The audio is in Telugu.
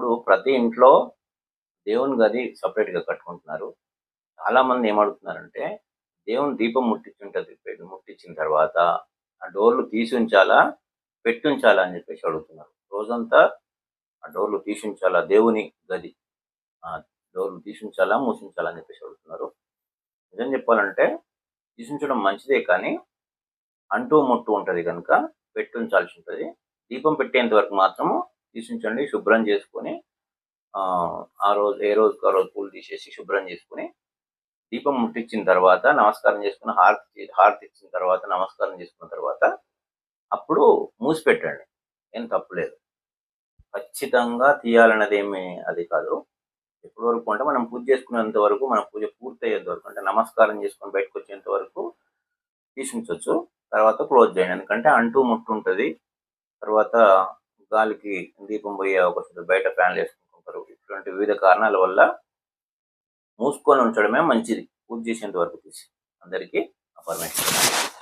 ఇప్పుడు ప్రతి ఇంట్లో దేవుని గది సపరేట్గా కట్టుకుంటున్నారు. చాలా మంది ఏమడుగుతున్నారంటే దేవుని దీపం ముట్టించుంటుంది పె- ముట్టించిన తర్వాత ఆ డోర్లు తీసి ఉంచాలా పెట్టి ఉంచాలా అని చెప్పేసి అడుగుతున్నారు. రోజంతా ఆ డోర్లు తీసి ఉంచాలా దేవుని గది ఆ డోర్లు తీసి ఉంచాలా మూసించాలా అని చెప్పేసి అడుగుతున్నారు. నిజం చెప్పాలంటే తీసించడం మంచిదే కానీ అంటూ ముట్టు ఉంటుంది కనుక పెట్టి ఉంచాల్సి ఉంటుంది. దీపం పెట్టేంత వరకు మాత్రము తీసించండి శుభ్రం చేసుకొని ఆ, ఆ రోజు ఏ రోజుకి ఆ రోజు పూలు తీసేసి శుభ్రం చేసుకుని దీపం ముట్టించిన తర్వాత నమస్కారం చేసుకుని హారతి హారతి ఇచ్చిన తర్వాత నమస్కారం చేసుకున్న తర్వాత అప్పుడు మూసి పెట్టండి. ఏం తప్పులేదు ఖచ్చితంగా తీయాలన్నది ఏమి అది కాదు. ఎప్పటి వరకు అంటే మనం పూజ చేసుకునేంత వరకు మన పూజ పూర్తయ్యేంత వరకు అంటే నమస్కారం చేసుకొని బయటకు వచ్చేంత వరకు తీసి తర్వాత క్లోజ్ చేయండి. ఎందుకంటే అంటూ ముట్టు ఉంటుంది తర్వాత గాలికి దీపం పోయే అవకాశం బయట ఫ్యాన్లు వేసుకుంటుంటారు ఇటువంటి వివిధ కారణాల వల్ల మూసుకొని ఉంచడమే మంచిది. పూజ చేసేంత వరకు తీసి అందరికీ పర్మిషన్.